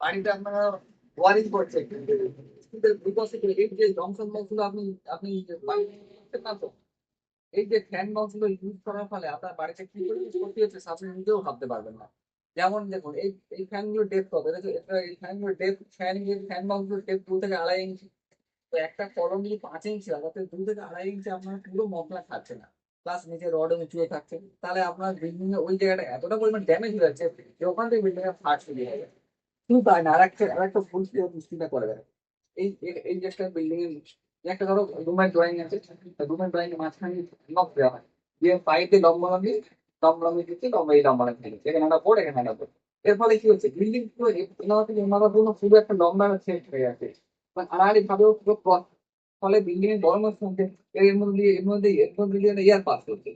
বাড়িতে আপনারা ওয়ারিং করছে বিকশিত এই যে জংশন বক্সগুলো আপনি আপনি যে বাড়িতে করছেন না তো এই যে ফ্যান বক্সগুলো ইউজ করার ফলে আপনার বাড়িতে কি পরিমাণ ক্ষতি হচ্ছে আপনি নিজেও ভাবতে পারবেন না। যেমন দেখুন, এই ডেপ ফ্যান ডেপ দু থেকে আড়াই ইঞ্চি তো একটা কলম যদি পাঁচ ইঞ্চি হয়, তাতে দু থেকে আড়াই ইঞ্চি আপনার পুরো মশলা খাচ্ছে না। প্লাস নিচে রড উঁচুয়ে থাকছে। তাহলে আপনার বিল্ডিং এ ওই জায়গাটা এতটা পরিমাণ ড্যামেজ হয়ে যাচ্ছে যে ওখান থেকে বিল্ডিং এর ফাট যাবে শুধু না ভুল করে এই, এই- যে একটা বিল্ডিং এর একটা ধরো রুমের ড্রয়িং আছে রুমের ড্রয়িং এর মাঝখানে নক দেওয়া হয়। দিয়ে পাইপে লম্বা লম্বি লম্বা লম্বি দিচ্ছে, লম্বা এই লম্বা লম্বি দিচ্ছে। এখানে একটা বোর্ড এখানে একটা বোর্ড এর ফলে কি হচ্ছে? বিল্ডিং পুরো থেকে পুরো একটা লম্বা সেট হয়ে মানে আড়াআড়ি ভাবেও পুরো ফলে বিল্ডিং এর মধ্যে এর মধ্যে এর মধ্যে এর মধ্যে এয়ার পাস করছে।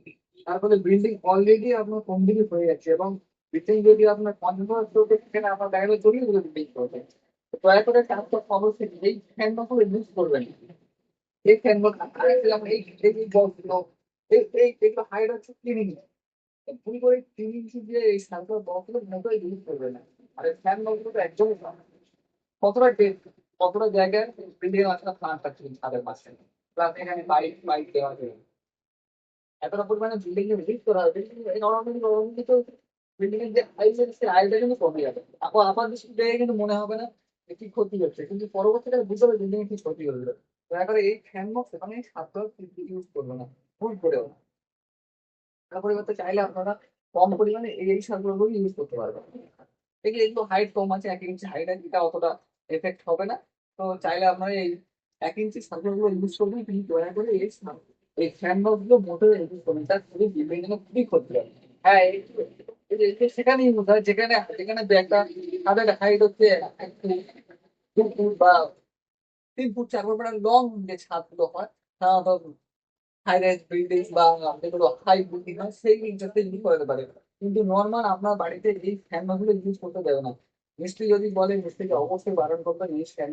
তারপরে বিল্ডিং অলরেডি আপনার কমপ্লিট হয়ে যাচ্ছে এবং বিল্ডিং যদি আপনার পঞ্চাশ চলছে, সেখানে আপনার যাবে জড়িয়ে ধরে বিল্ডিং করবে দয়া করে কাজটা অবশ্যই এই ফ্যানগুলো ইউজ করবেন। এই আরেকটা এই এই বক্সগুলো এই এই, এগুলো হাইট হচ্ছে ইঞ্চি ভুল করে তিন ইঞ্চি দিয়ে এই সার্কাল বক্সগুলো মোটেই ইউজ করবে না। আর এই ফ্যান বক্সগুলো তো একদমই কতটা কতটা জায়গায় বিল্ডিং মাঝখানে প্লান্ট আছে ছাদের মাঝখানে? প্লাস এখানে বাইক বাইক দেওয়া আছে। এতটা পরিমাণে বিল্ডিং এ ভিজিট করা এই নরমালি নরমালি তো এর মনে হবে না কি ক্ষতি হচ্ছে, কিন্তু বুঝতে হবে বিল্ডিং এ কি ক্ষতি এই ফ্যান বক্স ইউজ করবে না, ভুল করেও না। তার পরিবর্তে চাইলে আপনারা কম পরিমাণে এই সারগুলো ইউজ করতে পারবেন। একটু হাইট কম আছে, এক ইঞ্চি হাইট আছে, এটা অতটা এফেক্ট হবে না। তো চাইলে আপনারা এই এক ইঞ্চি সার্কেলগুলো ইউজ করবেন কিন্তু দয়া করে এই এই ফ্যানগুলো মোটর ইউজ করবেন তার খুবই বিভিন্ন খুবই ক্ষতি হয় হ্যাঁ এই এই যে- এই সেখানে ইউজ হয় যেখানে যেখানে একটা তাদের হাইট হচ্ছে দু ফুট বা তিন ফুট চার ফুট মানে লং যে ছাদগুলো হয় সাধারণত হাই রাইজ বিল্ডিং বা যেগুলো হাই বিল্ডিং হয়, সেই ইন্টারতে ইউজ করতে পারে। কিন্তু নর্মাল আপনার বাড়িতে এই ফ্যানগুলো ইউজ করতে দেবে না। মিস্ত্রি যদি বলে, মিস্ত্রিকে অবশ্যই বারণ করবে এই ফ্যান